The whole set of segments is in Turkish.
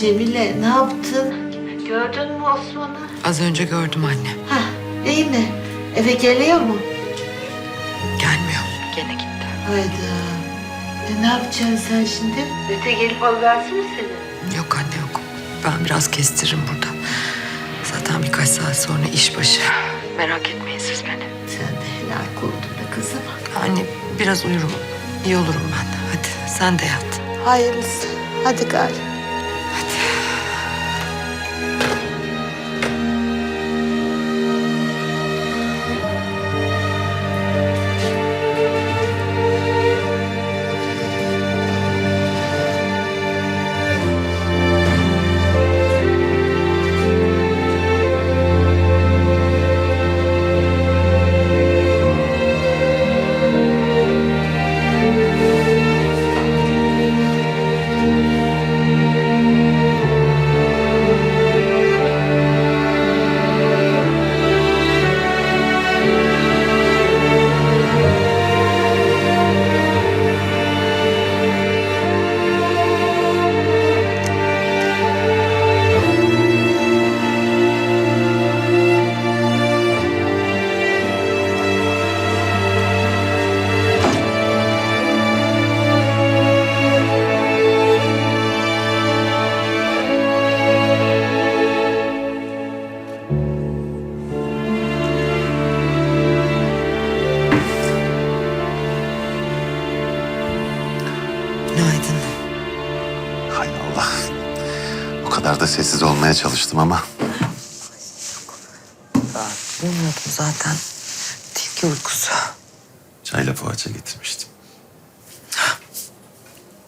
Cemile ne yaptın? Gördün mü Osman'ı? Az önce gördüm anne. Hah iyi mi? Eve geliyor mu? Gelmiyor. Gene gitti. Hayda. E, ne yapacaksın sen şimdi? Öte gelip alıversin mi seni? Yok anne yok. Ben biraz kestiririm burada. Zaten birkaç saat sonra iş başı. Merak etmeyin siz beni. Sen de helak oldun be kızım. Anne biraz uyurum. İyi olurum ben. Hadi sen de yat. Hayırlısı. Hadi gari. Kadar da sessiz olmaya çalıştım ama Uyumuyordum zaten. Tilki uykusu. çayla poğaça getirmiştim.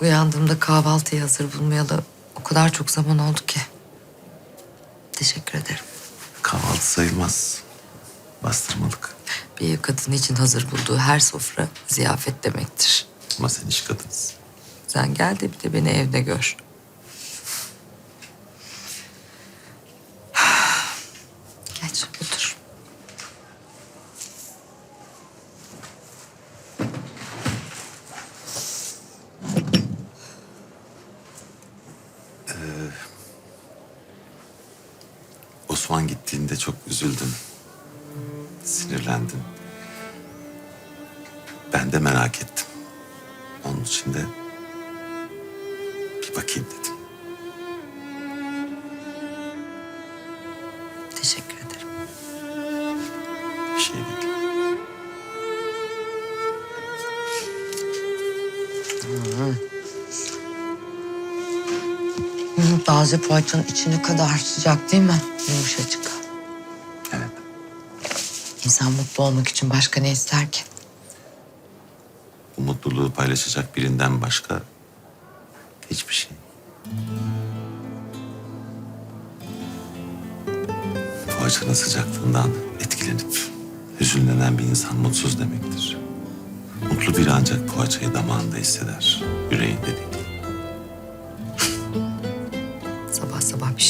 Uyandığımda kahvaltıyı hazır bulmayalı o kadar çok zaman oldu ki. Teşekkür ederim. Kahvaltı sayılmaz. Bastırmalık. Bir kadın için hazır bulduğu her sofra ziyafet demektir. Ama sen iş kadınsın. Sen gel de bir de beni evde gör. Osman gittiğinde çok üzüldüm. Sinirlendim. Ben de merak ettim. Onun için de bir bakayım dedim. Hı, Taze poğaçanın içi ne kadar sıcak değil mi? Yumuşacık. Evet. İnsan mutlu olmak için başka ne ister ki? Bu mutluluğu paylaşacak birinden başka hiçbir şey. Poğaçanın sıcaklığından etkilenip hüzünlenen bir insan mutsuz demektir. Mutlu biri ancak poğaçayı damağında hisseder, yüreğinde değil.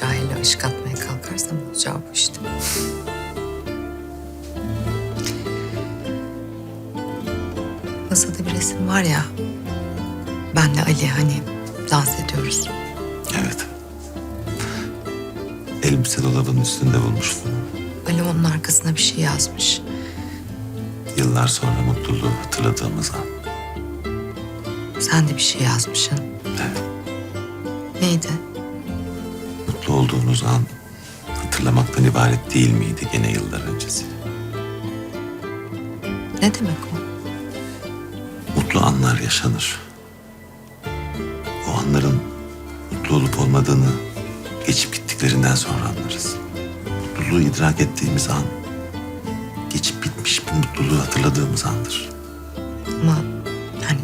Şairle aşık atmaya kalkarsam olacağı bu işte. Masada bir resim var ya. Benle Ali hani dans ediyoruz. Evet. Elbise dolabının üstünde bulmuştum. Ali onun arkasına bir şey yazmış. Yıllar sonra mutluluğu hatırladığımız an. Sen de bir şey yazmışsın. Evet. Neydi? Mutlu olduğunuz an hatırlamaktan ibaret değil miydi gene yıllar öncesi? Ne demek o? Mutlu anlar yaşanır. O anların mutlu olup olmadığını geçip gittiklerinden sonra anlarız. Mutluluğu idrak ettiğimiz an geçip bitmiş bir mutluluğu hatırladığımız andır. Ama yani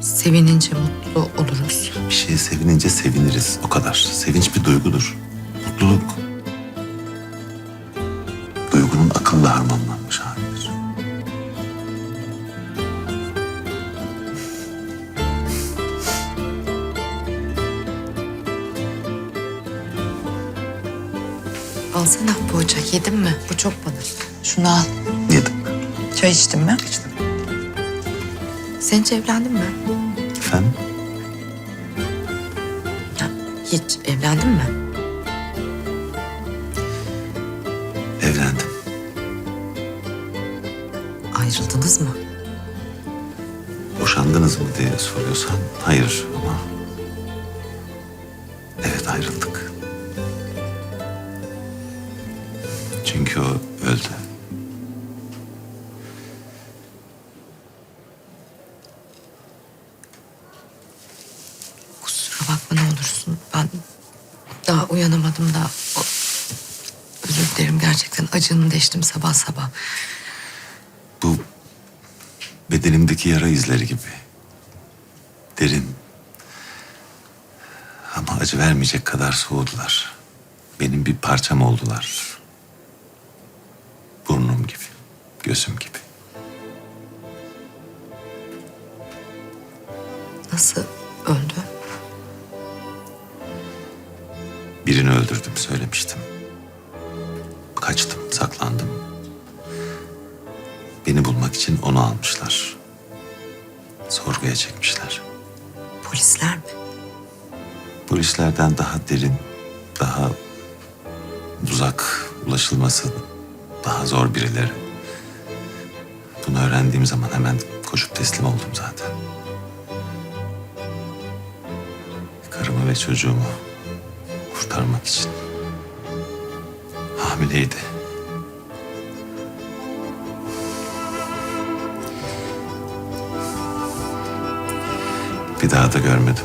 sevinince mutlu oluruz. Bir şeye sevinince seviniriz o kadar. Sevinç bir duygudur. Mutluluk duygunun akılla harmanlanmış halidir. Alsana poğaça yedin mi? Bu çok bana. Şunu al. Yedim. Çay içtin mi? İçtim. Sen hiç evlendin mi? Efendim? Ya, Hiç evlendin mi? Ayrıldınız mı? Boşandınız mı diye soruyorsan hayır ama... Evet ayrıldık. Çünkü o öldü. Kusura bakma ne olursun. Ben daha uyanamadım da. Özür dilerim gerçekten acını deştim sabah sabah. Bu bedenimdeki yara izleri gibi. Derin. Ama acı vermeyecek kadar soğudular. Benim bir parçam oldular. Burnum gibi, gözüm gibi. Nasıl öldü? Birini öldürdüm söylemiştim. Kaçtım, saklandım. Beni bulmak için onu almışlar. Sorguya çekmişler. Polisler mi? Polislerden daha derin, daha uzak ulaşılması daha zor birileri. Bunu öğrendiğim zaman hemen koşup teslim oldum zaten. Karımı ve çocuğumu kurtarmak için. Hamileydi. Bir daha da görmedim